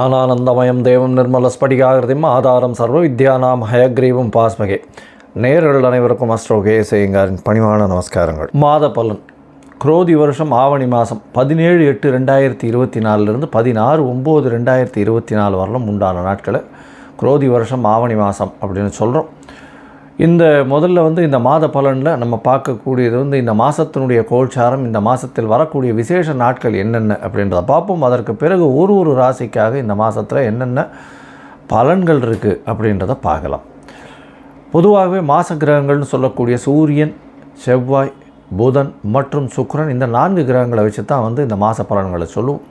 ஞானானந்தமயம் தேவம் நிர்மல ஸ்படிகாகிருதிம் ஆதாரம் சர்வ வித்யானாம் ஹயக்ரீவம் பாஸ்மகே. நேர்கள் அனைவருக்கும் அஸ்ட்ரோ கேசையங்காரின் பணிவான நமஸ்காரங்கள். மாத பலன். குரோதி வருஷம் ஆவணி மாதம் பதினேழு எட்டு ரெண்டாயிரத்தி இருபத்தி நாலுலேருந்து பதினாறு ஒம்பது ரெண்டாயிரத்தி இருபத்தி நாலு வரலும் உண்டான நாட்களை குரோதி வருஷம் ஆவணி மாதம் அப்படின்னு சொல்கிறோம் இந்த முதல்ல வந்து இந்த மாத பலனில் நம்ம பார்க்கக்கூடியது வந்து இந்த மாதத்தினுடைய கோல்சாரம் இந்த மாதத்தில் வரக்கூடிய விசேஷ நாட்கள் என்னென்ன அப்படின்றத பார்ப்போம். அதற்கு பிறகு ஒரு ஒரு ராசிக்காக இந்த மாதத்தில் என்னென்ன பலன்கள் இருக்குது அப்படின்றத பார்க்கலாம். பொதுவாகவே மாச கிரகங்கள்னு சொல்லக்கூடிய சூரியன் செவ்வாய் புதன் மற்றும் சுக்கரன் இந்த நான்கு கிரகங்களை வச்சு தான் வந்து இந்த மாத பலன்களை சொல்லுவோம்.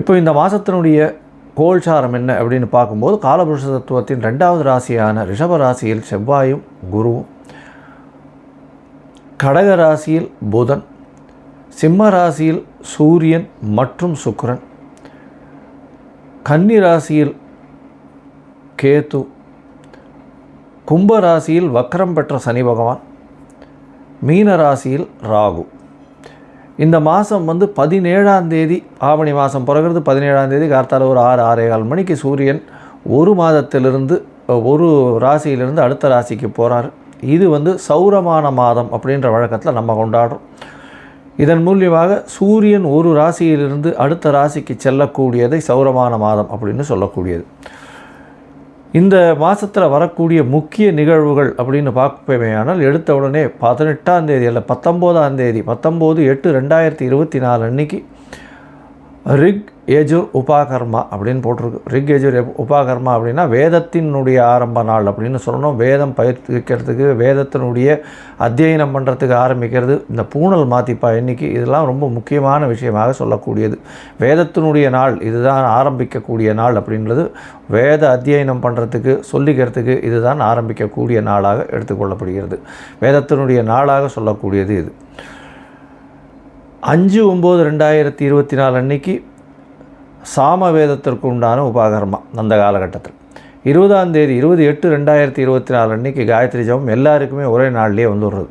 இப்போ இந்த மாதத்தினுடைய கோல்சாரம் என்ன அப்படின்னு பார்க்கும்போது காலபுருஷ தத்துவத்தின் ரெண்டாவது ராசியான ரிஷப ராசியில் செவ்வாயும் குருவும். கடக ராசியில் புதன் சிம்ம ராசியில் சூரியன் மற்றும் சுக்கரன். கன்னி ராசியில் கேத்து கும்ப ராசியில் வக்ரம் பெற்ற சனி பகவான் மீன ராசியில் ராகு. இந்த மாதம் வந்து பதினேழாம் தேதி ஆவணி மாதம் பிறகுறது பதினேழாம் தேதி கார்த்தால ஒரு ஆறு ஆறே கால் மணிக்கு சூரியன் ஒரு மாதத்திலிருந்து ஒரு ராசியிலிருந்து அடுத்த ராசிக்கு போகிறார் இது வந்து சௌரமான மாதம் அப்படின்ற வழக்கத்தில் நம்ம கொண்டாடுறோம். இதன் மூலியமாக சூரியன் ஒரு ராசியிலிருந்து அடுத்த ராசிக்கு செல்லக்கூடியதை சௌரமான மாதம் அப்படின்னு சொல்லக்கூடியது. இந்த மாதத்தில் வரக்கூடிய முக்கிய நிகழ்வுகள் அப்படின்னு பார்ப்பேமையானால் எடுத்த உடனே பதினெட்டாம் தேதி அல்ல பத்தொம்போதாம் தேதி பத்தொம்போது எட்டு ரெண்டாயிரத்தி இருபத்தி நாலு அன்னைக்கு ரிக் ஏஜுர் உபாகர்மா அப்படின்னு போட்டிருக்கு. ரிக் ஏஜுர் உபாகர்மா அப்படின்னா வேதத்தினுடைய ஆரம்ப நாள் அப்படின்னு சொல்லணும். வேதம் பயிர்க்கிறதுக்கு வேதத்தினுடைய அத்தியனம் பண்ணுறதுக்கு ஆரம்பிக்கிறது. இந்த பூணல் மாத்திப்பா எண்ணிக்கை இதெல்லாம் ரொம்ப முக்கியமான விஷயமாக சொல்லக்கூடியது. வேதத்தினுடைய நாள் இதுதான் ஆரம்பிக்கக்கூடிய நாள் அப்படின்றது. வேத அத்தியனம் பண்ணுறதுக்கு சொல்லிக்கிறதுக்கு இதுதான் ஆரம்பிக்கக்கூடிய நாளாக எடுத்துக்கொள்ளப்படுகிறது. வேதத்தினுடைய நாளாக சொல்லக்கூடியது இது. அஞ்சு ஒம்பது ரெண்டாயிரத்தி இருபத்தி நாலு அன்னைக்கு சாம வேதத்திற்கு உண்டான உபாகரமா அந்த காலகட்டத்தில். இருபதாம் தேதி இருபது எட்டு ரெண்டாயிரத்தி இருபத்தி நாலு அன்னைக்கு காயத்ரி ஜபம் எல்லாருக்குமே ஒரே நாள்லேயே வந்துடுறது.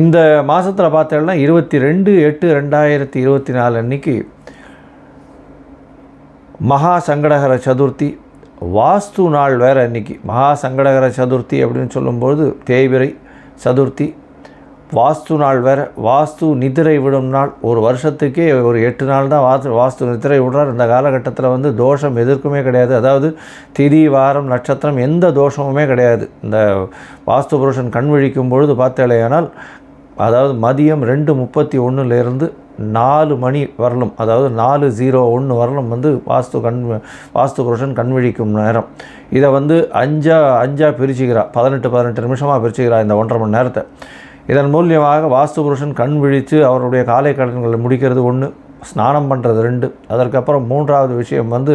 இந்த மாதத்தில் பார்த்தோம்னா இருபத்தி ரெண்டு எட்டு ரெண்டாயிரத்தி இருபத்தி நாலு அன்னைக்கு மகா சங்கடகர சதுர்த்தி வாஸ்து நாள் வேறு அன்னைக்கு. மகா சங்கடகர சதுர்த்தி அப்படின்னு சொல்லும்போது தேய்பிரை சதுர்த்தி வாஸ்து நாள் வேறு வாஸ்து நிதிரை விடும் நாள். ஒரு வருஷத்துக்கே ஒரு எட்டு நாள் தான் வாஸ்து வாஸ்து நிதிரை விடுறார். இந்த காலகட்டத்தில் வந்து தோஷம் எதிர்க்குமே கிடையாது. அதாவது திதி வாரம் நட்சத்திரம் எந்த தோஷமுமே கிடையாது. இந்த வாஸ்து புருஷன் கண் விழிக்கும் பொழுது பார்த்தேலையானால் அதாவது மதியம் ரெண்டு முப்பத்தி ஒன்றுலேருந்து நாலு மணி வரலும் அதாவது நாலு ஜீரோ ஒன்று வரலும் வந்து வாஸ்து கண் வாஸ்து புருஷன் கண் விழிக்கும் நேரம். இதை வந்து அஞ்சா அஞ்சா பிரிச்சுக்கிறா. பதினெட்டு பதினெட்டு நிமிஷமாக பிரிச்சுக்கிறா இந்த ஒன்றரை மணி நேரத்தை. இதன் மூலியமாக வாஸ்து புருஷன் கண் விழித்து அவருடைய காலை கடன்களை முடிக்கிறது ஒன்று ஸ்நானம் பண்ணுறது ரெண்டு. அதற்கப்புறம் மூன்றாவது விஷயம் வந்து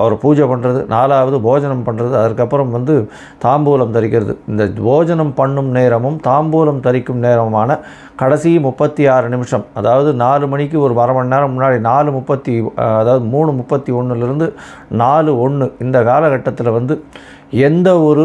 அவர் பூஜை பண்ணுறது நாலாவது போஜனம் பண்ணுறது அதற்கப்புறம் வந்து தாம்பூலம் தரிக்கிறது. இந்த போஜனம் பண்ணும் நேரமும் தாம்பூலம் தரிக்கும் நேரமான கடைசி முப்பத்தி ஆறு நிமிஷம் அதாவது நாலு மணிக்கு ஒரு அரை மணி நேரம் முன்னாடி நாலு முப்பத்தி அதாவது மூணு முப்பத்தி ஒன்றுலேருந்து நாலு ஒன்று இந்த காலகட்டத்தில் வந்து எந்த ஒரு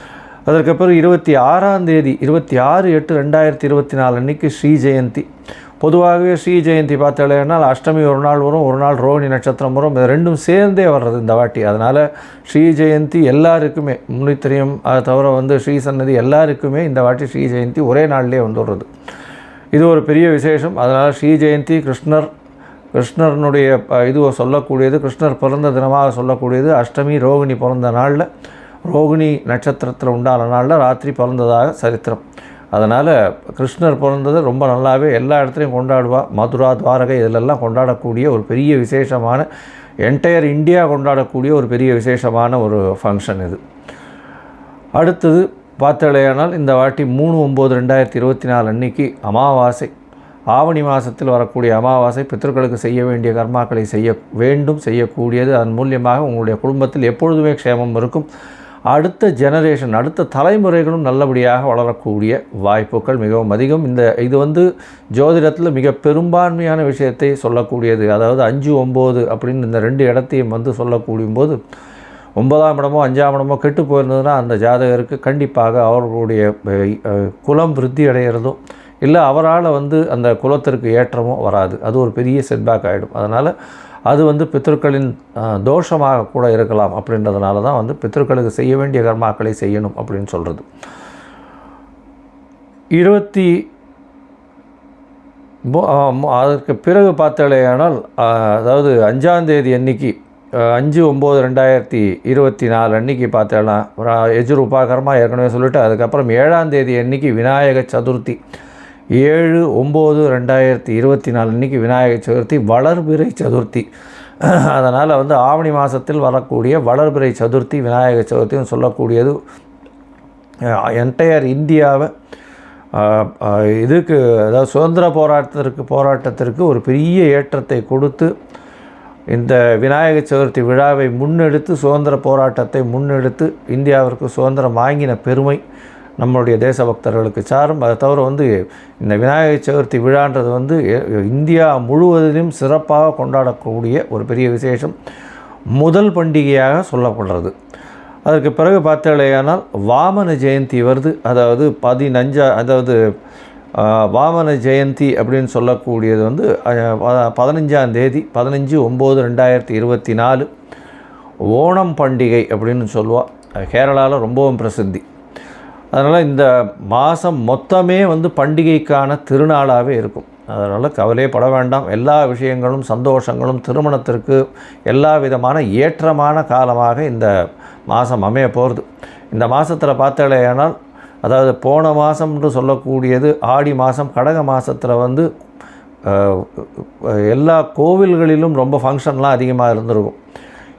அதற்கு பிறகு இருபத்தி ஆறாம் தேதி இருபத்தி ஆறு எட்டு ரெண்டாயிரத்தி இருபத்தி நாலு அன்னைக்கு ஸ்ரீ ஜெயந்தி. பொதுவாகவே ஸ்ரீ ஜெயந்தி பார்த்தாலேனால் அஷ்டமி ஒரு நாள் வரும் ஒரு நாள் ரோஹிணி நட்சத்திரம் வரும் இது ரெண்டும் சேர்ந்தே வர்றது இந்த வாட்டி. அதனால் ஸ்ரீ ஜெயந்தி எல்லாருக்குமே முன்னித்திரியம் அதை தவிர வந்து ஸ்ரீ சன்னதி எல்லாருக்குமே இந்த வாட்டி ஸ்ரீ ஜெயந்தி ஒரே நாள்லேயே வந்துடுறது. இது ஒரு பெரிய விசேஷம். அதனால் ஸ்ரீ ஜெயந்தி கிருஷ்ணர் கிருஷ்ணர்னுடைய இதுவை இது சொல்லக்கூடியது கிருஷ்ணர் பிறந்த தினமாக சொல்லக்கூடியது அஷ்டமி ரோகிணி பிறந்த நாளில் ரோகிணி நட்சத்திரத்தில் உண்டான நாளில் ராத்திரி பிறந்ததாக சரித்திரம். அதனால் கிருஷ்ணர் பிறந்தது ரொம்ப நல்லாவே எல்லா இடத்துலையும் கொண்டாடுவா. மதுரா துவாரகை இதிலெல்லாம் கொண்டாடக்கூடிய ஒரு பெரிய விசேஷமான என்டையர் இந்தியா கொண்டாடக்கூடிய ஒரு பெரிய விசேஷமான ஒரு ஃபங்க்ஷன் இது. அடுத்தது பார்த்தலையானால் இந்த வாட்டி மூணு ஒம்பது ரெண்டாயிரத்தி இருபத்தி நாலு அன்னைக்கு அமாவாசை. ஆவணி மாதத்தில் வரக்கூடிய அமாவாசை பித்தர்களுக்கு செய்ய வேண்டிய கர்மாக்களை செய்ய வேண்டும் செய்யக்கூடியது. அதன் மூலியமாக உங்களுடைய குடும்பத்தில் எப்பொழுதுமே க்ஷேமம் இருக்கும். அடுத்த ஜெனரேஷன் அடுத்த தலைமுறைகளும் நல்லபடியாக வளரக்கூடிய வாய்ப்புகள் மிகவும் அதிகம். இந்த இது வந்து ஜோதிடத்தில் மிக பெரும்பான்மையான விஷயத்தை சொல்லக்கூடியது. அதாவது அஞ்சு ஒம்பது அப்படின்னு இந்த ரெண்டு இடத்தையும் வந்து சொல்லக்கூடிய போது ஒன்பதாம் இடமோ அஞ்சாம் இடமோ கெட்டு போயிருந்ததுன்னா அந்த ஜாதகருக்கு கண்டிப்பாக அவர்களுடைய குலம் விருத்தி அடைகிறதும் இல்லை அவரால் வந்து அந்த குலத்திற்கு ஏற்றமோ வராது. அது ஒரு பெரிய செட்பேக் ஆகிடும் அதனால் அது வந்து பித்தர்களின் தோஷமாக கூட இருக்கலாம் அப்படின்றதுனால தான் வந்து பித்தர்களுக்கு செய்ய வேண்டிய கர்மாக்களை செய்யணும் அப்படின்னு சொல்கிறது இருபத்தி அதற்கு பிறகு பார்த்தாலேயானால் ஆனால் அதாவது அஞ்சாந்தேதி அன்னைக்கு அஞ்சு ஒம்பது ரெண்டாயிரத்தி இருபத்தி நாலு அன்னைக்கு பார்த்தேன்னா எஜுர் உபாகரமாக ஏற்கனவே சொல்லிவிட்டு அதுக்கப்புறம் ஏழாம் தேதி அன்னைக்கு விநாயக சதுர்த்தி. ஏழு ஒம்பது ரெண்டாயிரத்தி இருபத்தி நாலு அன்னைக்கு விநாயகர் சதுர்த்தி வளர்பிறை சதுர்த்தி. அதனால் வந்து ஆவணி மாதத்தில் வரக்கூடிய வளர்பிறை சதுர்த்தி விநாயகர் சதுர்த்தின்னு சொல்லக்கூடியது என்டையர் இந்தியாவை இதுக்கு அதாவது சுதந்திர போராட்டத்திற்கு போராட்டத்திற்கு ஒரு பெரிய ஏற்றத்தை கொடுத்து இந்த விநாயகர் சதுர்த்தி விழாவை முன்னெடுத்து சுதந்திர போராட்டத்தை முன்னெடுத்து இந்தியாவிற்கு சுதந்திரம் வாங்கின பெருமை. நம்மளுடைய தேசபக்தர்களுக்கு சாரும். அதை தவிர வந்து இந்த விநாயகர் சதுர்த்தி விழான்றது வந்து இந்தியா முழுவதிலும் சிறப்பாக கொண்டாடக்கூடிய ஒரு பெரிய விசேஷம். முதல் பண்டிகையாக சொல்லப்படுறது. அதற்கு பிறகு பார்த்தாலேயானால் வாமன ஜெயந்தி வருது. அதாவது பதினஞ்சா அதாவது வாமன ஜெயந்தி அப்படின்னு சொல்லக்கூடியது வந்து பதினஞ்சாம் தேதி பதினஞ்சு ஒம்பது ரெண்டாயிரத்தி இருபத்தி நாலு. ஓணம் பண்டிகை அப்படின்னு சொல்லுவாள் கேரளாவில் ரொம்பவும் பிரசித்தி. அதனால் இந்த மாதம் மொத்தமே வந்து பண்டிகைக்கான திருநாளாகவே இருக்கும். அதனால் கவலையே பட வேண்டாம். எல்லா விஷயங்களும் சந்தோஷங்களும் திருமணத்திற்கு எல்லா விதமான ஏற்றமான காலமாக இந்த மாதம் அமைய போகிறது இந்த மாதத்தில் பார்த்தாலேயானால் அதாவது போன மாதம்னு சொல்லக்கூடியது ஆடி மாதம் கடக மாதத்தில் வந்து எல்லா கோவில்களிலும் ரொம்ப ஃபங்க்ஷன்லாம் அதிகமாக இருந்திருக்கும்.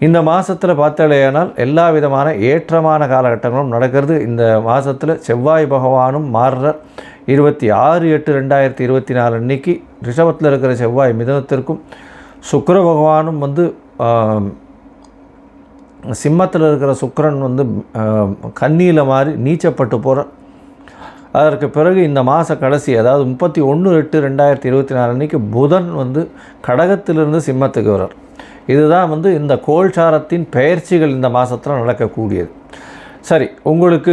இந்த மாதத்தில் பார்த்தாலேயானால் எல்லா விதமான ஏற்றமான காலகட்டங்களும் நடக்கிறது. இந்த மாதத்தில் செவ்வாய் பகவானும் மாறுற இருபத்தி ஆறு எட்டு ரெண்டாயிரத்தி இருபத்தி நாலு அன்னைக்கு ரிஷபத்தில் இருக்கிற செவ்வாய் மிதனத்திற்கும் சுக்கர பகவானும் வந்து சிம்மத்தில் இருக்கிற சுக்கரன் வந்து கண்ணியில் மாறி நீச்சப்பட்டு போகிற அதற்கு பிறகு இந்த மாத கடைசி அதாவது முப்பத்தி ஒன்று எட்டு ரெண்டாயிரத்தி இருபத்தி நாலு அன்னைக்கு புதன் வந்து கடகத்திலிருந்து சிம்மத்துக்கு வரார் இதுதான் வந்து இந்த கோல்சாரத்தின் பெயர்ச்சிகள் இந்த மாதத்தில் நடக்கக்கூடியது. சரி உங்களுக்கு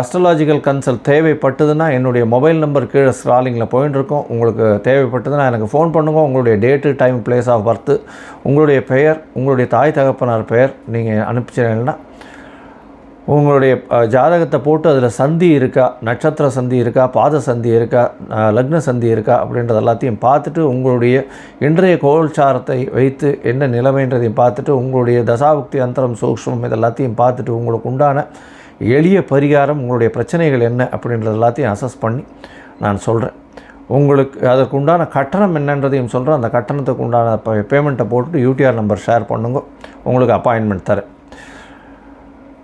அஸ்ட்ராலாஜிக்கல் கன்சல்ட் தேவைப்பட்டதுன்னா என்னுடைய மொபைல் நம்பர் கீழே ஸ்க்ராலிங்கில் போயின்னு இருக்கோம் உங்களுக்கு தேவைப்பட்டதுன்னா எனக்கு ஃபோன் பண்ணுங்கள் உங்களுடைய date time place of birth உங்களுடைய பெயர் உங்களுடைய தாய் தகப்பனார் பெயர் நீங்கள் அனுப்பிச்சிங்கன்னா உங்களுடைய ஜாதகத்தை போட்டு அதில் சந்தி இருக்கா நட்சத்திர சந்தி இருக்கா பாத சந்தி இருக்கா லக்ன சந்தி இருக்கா அப்படின்றது எல்லாத்தையும் பார்த்துட்டு உங்களுடைய இன்றைய கோல்சாரத்தை வைத்து என்ன நிலைமைன்றதையும் பார்த்துட்டு உங்களுடைய தசாபுக்தி அந்தரம் சூக்ஷ்மம் இது எல்லாத்தையும் பார்த்துட்டு உங்களுக்கு உண்டான எளிய பரிகாரம் உங்களுடைய பிரச்சனைகள் என்ன அப்படின்றது எல்லாத்தையும் அசஸ் பண்ணி நான் சொல்கிறேன் உங்களுக்கு அதற்கு உண்டான கட்டணம் என்னன்றதையும் சொல்கிறேன் அந்த கட்டணத்துக்கு உண்டான பேமெண்ட்டை போட்டுட்டு யூடிஆர் நம்பர் ஷேர் பண்ணுங்க. உங்களுக்கு அப்பாயின்மெண்ட் தரேன்.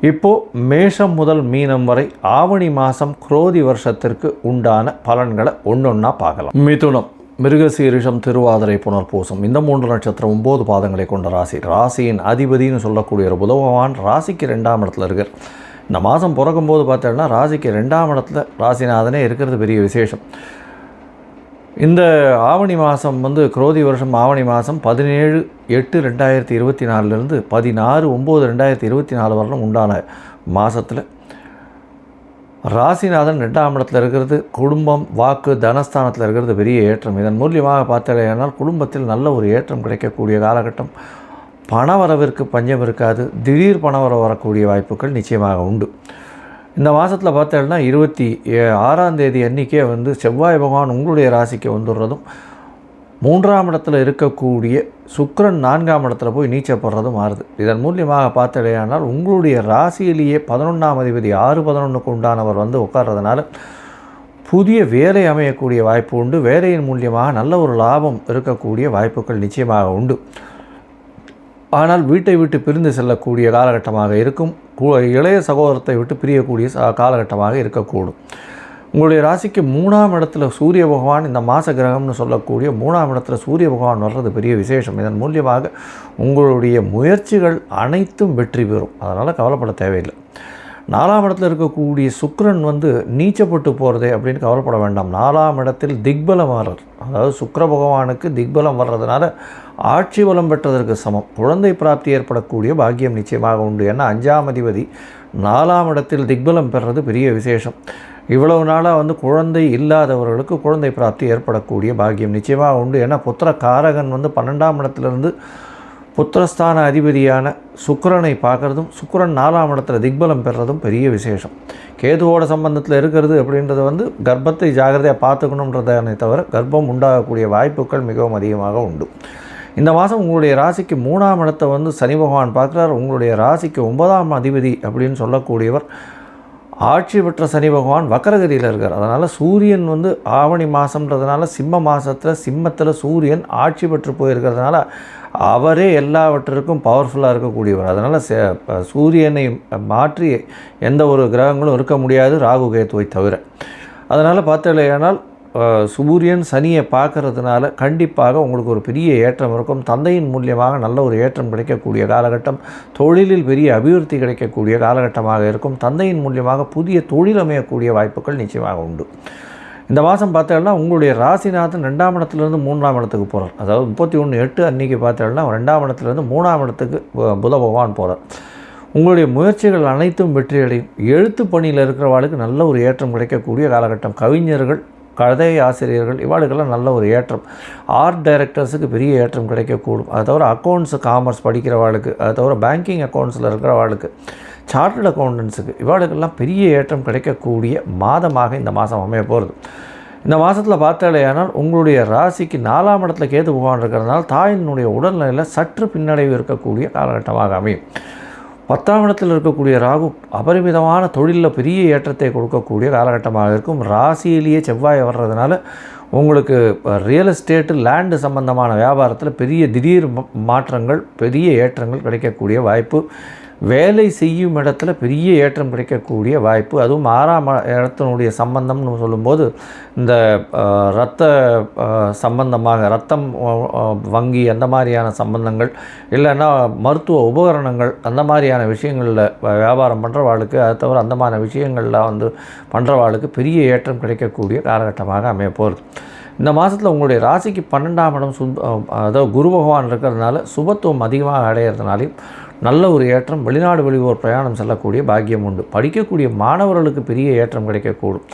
இப்போது மேஷம் முதல் மீனம் வரை ஆவணி மாதம் குரோதி வருஷத்திற்கு உண்டான பலன்களை ஒன்றொன்னா பார்க்கலாம். மிதுனம் மிருகசீரிஷம் திருவாதிரை புனர்பூசம் இந்த மூன்று நட்சத்திரம் ஒம்பது பாதங்களை கொண்ட ராசி. ராசியின் அதிபதினு சொல்லக்கூடிய ஒரு புதவான் ராசிக்கு ரெண்டாம் இடத்துல இருக்கார். இந்த மாதம் பிறக்கும்போது பார்த்தோன்னா ராசிக்கு ரெண்டாம் இடத்துல ராசிநாதனே இருக்கிறது பெரிய விசேஷம். இந்த ஆவணி மாதம் வந்து குரோதி வருஷம் ஆவணி மாதம் பதினேழு எட்டு ரெண்டாயிரத்தி இருபத்தி நாலுலேருந்து பதினாறு ஒம்பது ரெண்டாயிரத்தி இருபத்தி நாலு வரலும் உண்டான மாதத்தில் ராசிநாதன் ரெண்டாம் இடத்துல இருக்கிறது குடும்பம் வாக்கு தனஸ்தானத்தில் இருக்கிறது பெரிய ஏற்றம். இதன் மூலியமாக பார்த்தலையானால் குடும்பத்தில் நல்ல ஒரு ஏற்றம் கிடைக்கக்கூடிய காலகட்டம். பணவரவிற்கு பஞ்சம் இருக்காது திடீர் பணவரவு வரக்கூடிய வாய்ப்புகள் நிச்சயமாக உண்டு. இந்த மாதத்தில் பார்த்தோம்னா இருபத்தி ஏ- ஆறாம் தேதி அன்றைக்கே வந்து செவ்வாய் பகவான் உங்களுடைய ராசிக்கு வந்துடுறதும் மூன்றாம் இடத்துல இருக்கக்கூடிய சுக்கரன் நான்காம் இடத்துல போய் நீச்சப்படுறது மாறுது. இதன் மூலியமாக பார்த்தடையானால் உங்களுடைய ராசியிலேயே பதினொன்றாம் அதிபதி ஆறு பதினொன்றுக்கு உண்டானவர் வந்து உட்கார்றதுனால புதிய வேலை அமையக்கூடிய வாய்ப்பு உண்டு. வேலையின் மூலியமாக நல்ல ஒரு லாபம் இருக்கக்கூடிய வாய்ப்புகள் நிச்சயமாக உண்டு. ஆனால் வீட்டை விட்டு பிரிந்து செல்லக்கூடிய காலகட்டமாக இருக்கும். இளைய சகோதரத்தை விட்டு பிரியக்கூடிய காலகட்டமாக இருக்கக்கூடும். உங்களுடைய ராசிக்கு மூணாம் இடத்துல சூரிய பகவான் இந்த மாச கிரகம்னு சொல்லக்கூடிய மூணாம் இடத்துல சூரிய பகவான் வர்றது பெரிய விசேஷம். இதன் மூலியமாக உங்களுடைய முயற்சிகள் அனைத்தும் வெற்றி பெறும். அதனால் கவலைப்பட தேவையில்லை. நாலாம் இடத்துல இருக்கக்கூடிய சுக்கரன் வந்து நீச்சப்பட்டு போகிறதே அப்படின்னு கவலைப்பட வேண்டாம். நாலாம் இடத்தில் திக்பலம் வர்றது அதாவது சுக்கர பகவானுக்கு திக்பலம் வர்றதுனால ஆட்சி பலம் பெற்றதற்கு சமம். குழந்தை பிராப்தி ஏற்படக்கூடிய பாக்கியம் நிச்சயமாக உண்டு. ஏன்னா அஞ்சாம் அதிபதி நாலாம் இடத்தில் திக்பலம் பெறுறது பெரிய விசேஷம். இவ்வளவு நாளாக வந்து குழந்தை இல்லாதவர்களுக்கு குழந்தை பிராப்தி ஏற்படக்கூடிய பாக்கியம் நிச்சயமாக உண்டு. ஏன்னா புத்திர காரகன் வந்து பன்னெண்டாம் இடத்துலேருந்து புத்திரஸ்தான அதிபதியான சுக்கரனை பார்க்குறதும் சுக்கரன் நாலாம் இடத்துல திக்பலம் பெறுறதும் பெரிய விசேஷம். கேதுவோட சம்பந்தத்தில் இருக்கிறது அப்படின்றது வந்து கர்ப்பத்தை ஜாகிரதையாக பார்த்துக்கணுன்றதானே தவிர கர்ப்பம் உண்டாகக்கூடிய வாய்ப்புகள் மிகவும் அதிகமாக உண்டு. இந்த மாதம் உங்களுடைய ராசிக்கு மூணாம் இடத்தை வந்து சனி பகவான் பார்க்குறார். உங்களுடைய ராசிக்கு ஒன்பதாம் அதிபதி அப்படின்னு சொல்லக்கூடியவர் ஆட்சி பெற்ற சனி பகவான் வக்கரகிரியில் இருக்கார். அதனால் சூரியன் வந்து ஆவணி மாதம்ன்றதுனால சிம்ம மாதத்தில் சிம்மத்தில் சூரியன் ஆட்சி பெற்று போயிருக்கிறதுனால அவரே எல்லாவற்றிற்கும் பவர்ஃபுல்லாக இருக்கக்கூடியவர். அதனால் சே- சூரியனை மாற்றி எந்த ஒரு கிரகங்களும் இருக்க முடியாது ராகு கேத்துவை தவிர. அதனால் பார்த்தலையானால் சூரியன் சனியை பார்க்கறதுனால கண்டிப்பாக உங்களுக்கு ஒரு பெரிய ஏற்றம் இருக்கும். தந்தையின் மூலியமாக நல்ல ஒரு ஏற்றம் கிடைக்கக்கூடிய காலகட்டம் தொழிலில் பெரிய அபிவிருத்தி கிடைக்கக்கூடிய காலகட்டமாக இருக்கும். தந்தையின் மூலியமாக புதிய தொழில் அமையக்கூடிய வாய்ப்புகள் நிச்சயமாக உண்டு. இந்த மாதம் பார்த்தோம்னா உங்களுடைய ராசிநாதன் ரெண்டாம் இடத்துலேருந்து மூன்றாம் இடத்துக்கு போகிறார் அதாவது முப்பத்தி ஒன்று எட்டு அன்றைக்கி பார்த்தோம்னா ரெண்டாம் இடத்துலேருந்து மூணாம் இடத்துக்கு புத பகவான் போகிறார் உங்களுடைய முயற்சிகள் அனைத்தும் வெற்றியடையும். எழுத்து பணியில் இருக்கிறவாளுக்கு நல்ல ஒரு ஏற்றம் கிடைக்கக்கூடிய காலகட்டம். கவிஞர்கள் கதை ஆசிரியர்கள் இவாளுக்கெல்லாம் நல்ல ஒரு ஏற்றம். ஆர்ட் டைரக்டர்ஸுக்கு பெரிய ஏற்றம் கிடைக்கக்கூடும். அதை தவிர அக்கௌண்ட்ஸ் காமர்ஸ் படிக்கிறவாளுக்கு அதை தவிர பேங்கிங் அக்கௌண்ட்ஸில் இருக்கிறவாளுக்கு சார்ட்டர்ட் அக்கௌண்டன்ஸுக்கு இவாளுக்கெல்லாம் பெரிய ஏற்றம் கிடைக்கக்கூடிய மாதமாக இந்த மாதம் அமைய போகிறது இந்த மாதத்தில் பார்த்தாலேயானால் உங்களுடைய ராசிக்கு நாலாம் இடத்துல கேது பகவான் இருக்கிறதுனால தாயினுடைய உடல்நிலையில் சற்று பின்னடைவு இருக்கக்கூடிய காலகட்டமாக அமையும். பத்தாம் இடத்தில் இருக்கக்கூடிய ராகு அபரிமிதமான தொழிலில் பெரிய ஏற்றத்தை கொடுக்கக்கூடிய காலகட்டமாக இருக்கும். ராசியிலேயே செவ்வாய் வர்றதுனால உங்களுக்கு ரியல் எஸ்டேட்டு லேண்டு சம்பந்தமான வியாபாரத்தில் பெரிய திடீர் மாற்றங்கள் பெரிய ஏற்றங்கள் கிடைக்கக்கூடிய வாய்ப்பு வேலை செய்யும் இடத்துல பெரிய ஏற்றம் கிடைக்கக்கூடிய வாய்ப்பு. அதுவும் ஆறாம் இடத்தினுடைய சம்பந்தம்னு சொல்லும்போது இந்த ரத்த இரத்த சம்பந்தமாக ரத்தம் வங்கி அந்த மாதிரியான சம்பந்தங்கள் இல்லைன்னா மருத்துவ உபகரணங்கள் அந்த மாதிரியான விஷயங்களில் வியாபாரம் பண்ணுறவாளுக்கு அது தவிர அந்த மாதிரி விஷயங்களில் வந்து பண்ணுறவாளுக்கு பெரிய ஏற்றம் கிடைக்கக்கூடிய காலகட்டமாக அமைய போகிறது இந்த மாதத்தில் உங்களுடைய ராசிக்கு பன்னெண்டாம் இடம் சு அதாவது குரு பகவான் இருக்கிறதுனால சுபத்துவம் அதிகமாக அடையிறதுனாலையும் நல்ல ஒரு ஏற்றம் வெளிநாடு வெளியூர் பிரயாணம் செல்லக்கூடிய பாக்கியம் உண்டு. படிக்கக்கூடிய மாணவர்களுக்கு பெரிய ஏற்றம் கிடைக்கக்கூடும்.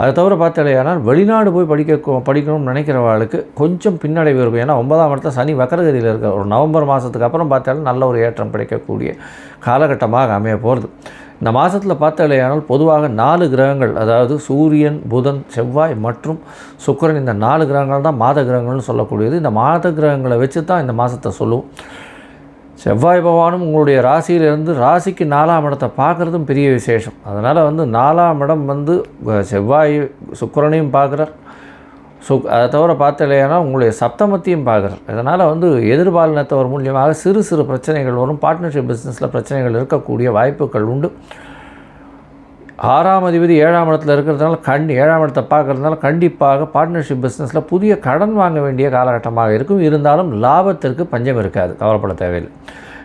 அதை தவிர பார்த்தாலேயானால் வெளிநாடு போய் படிக்க படிக்கணும்னு நினைக்கிறவர்களுக்கு கொஞ்சம் பின்னடைவு இருக்கும். ஏன்னா ஒன்பதாம் இடத்துல சனி வக்கரகதியில் இருக்க ஒரு நவம்பர் மாதத்துக்கு அப்புறம் பார்த்தாலும் நல்ல ஒரு ஏற்றம் கிடைக்கக்கூடிய காலகட்டமாக அமைய போகிறது இந்த மாதத்தில் பார்த்தாலேயானால் பொதுவாக நாலு கிரகங்கள் அதாவது சூரியன் புதன் செவ்வாய் மற்றும் சுக்கிரன் இந்த நாலு கிரகங்கள் தான் மாத கிரகங்கள்னு சொல்லக்கூடியது. இந்த மாத கிரகங்களை வச்சு தான் இந்த மாதத்தை சொல்லுவோம். செவ்வாய் பகவானும் உங்களுடைய ராசியிலிருந்து ராசிக்கு நாலாம் இடத்தை பார்க்குறதும் பெரிய விசேஷம். அதனால் வந்து நாலாம் இடம் வந்து செவ்வாய் சுக்கரனையும் பார்க்குறார். சுக் அதை தவிர பார்த்தலையானா உங்களுடைய சப்தமத்தையும் பார்க்குறார். இதனால் வந்து எதிர்பாலினத்தவர் மூலியமாக சிறு சிறு பிரச்சனைகள் வரும். பார்ட்னர்ஷிப் பிஸ்னஸில் பிரச்சனைகள் இருக்கக்கூடிய வாய்ப்புகள் உண்டு. ஆறாம் அதிபதி ஏழாம் இடத்துல இருக்கிறதுனால கண் ஏழாம் இடத்தை பார்க்கறதுனால கண்டிப்பாக பார்ட்னர்ஷிப் பிஸ்னஸில் புதிய கடன் வாங்க வேண்டிய காலகட்டமாக இருக்கும். இருந்தாலும் லாபத்திற்கு பஞ்சம் இருக்காது. கவலைப்பட தேவையில்லை.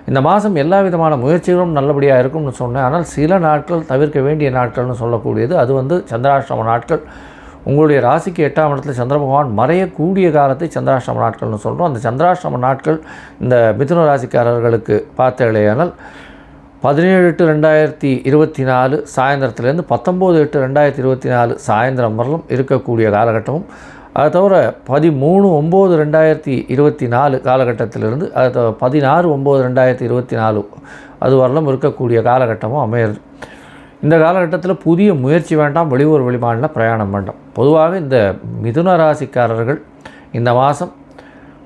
இந்த மாதம் எல்லா விதமான முயற்சிகளும் நல்லபடியாக இருக்கும்னு சொன்னேன். ஆனால் சில நாட்கள் தவிர்க்க வேண்டிய நாட்கள்னு சொல்லக்கூடியது அது வந்து சந்திராஷ்டம நாட்கள். உங்களுடைய ராசிக்கு எட்டாம் இடத்துல சந்திர பகவான் மறையக்கூடிய காலத்தை சந்திராஷ்டம நாட்கள்னு சொல்கிறோம் அந்த சந்திராஷ்டம நாட்கள் இந்த மிதுன ராசிக்காரர்களுக்கு பார்த்தேலையானால் பதினேழு எட்டு ரெண்டாயிரத்தி இருபத்தி நாலு சாயந்தரத்துலேருந்து பத்தொம்போது எட்டு ரெண்டாயிரத்தி இருபத்தி நாலு சாயந்தரம் வரலும் இருக்கக்கூடிய காலகட்டமும் அதை தவிர பதிமூணு ஒம்பது ரெண்டாயிரத்தி இருபத்தி நாலு காலகட்டத்திலிருந்து அதை தவிர பதினாறு ஒம்பது ரெண்டாயிரத்தி இருபத்தி நாலு அது வரலும் இருக்கக்கூடிய காலகட்டமும் அமையிறது இந்த காலகட்டத்தில் புதிய முயற்சி வேண்டாம் வெளியூர் வெளிமாநில பிரயாணம் வேண்டாம். பொதுவாக இந்த மிதுன ராசிக்காரர்கள் இந்த மாதம்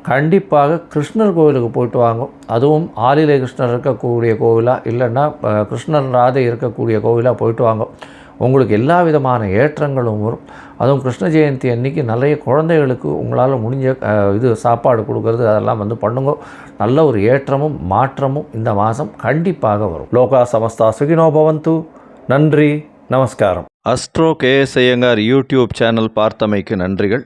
கண்டிப்பாக கிருஷ்ணர் கோவிலுக்கு போயிட்டு வாங்க அதுவும் ஆலிலை கிருஷ்ணர் இருக்கக்கூடிய கோவிலாக இல்லைன்னா கிருஷ்ணர் ராதை இருக்கக்கூடிய கோவிலாக போயிட்டு வாங்க உங்களுக்கு எல்லா விதமான ஏற்றங்களும் வரும். அதுவும் கிருஷ்ண ஜெயந்தி அன்னைக்கு நிறைய குழந்தைகளுக்கு உங்களால் முடிஞ்ச இது சாப்பாடு கொடுக்கறது அதெல்லாம் வந்து பண்ணுங்க. நல்ல ஒரு ஏற்றமும் மாற்றமும் இந்த மாதம் கண்டிப்பாக வரும். லோகா சமஸ்தா சுகினோ பவந்து. நன்றி நமஸ்காரம். Astro KS Iyengar YouTube channel பார்த்தமைக்கு நன்றிகள்.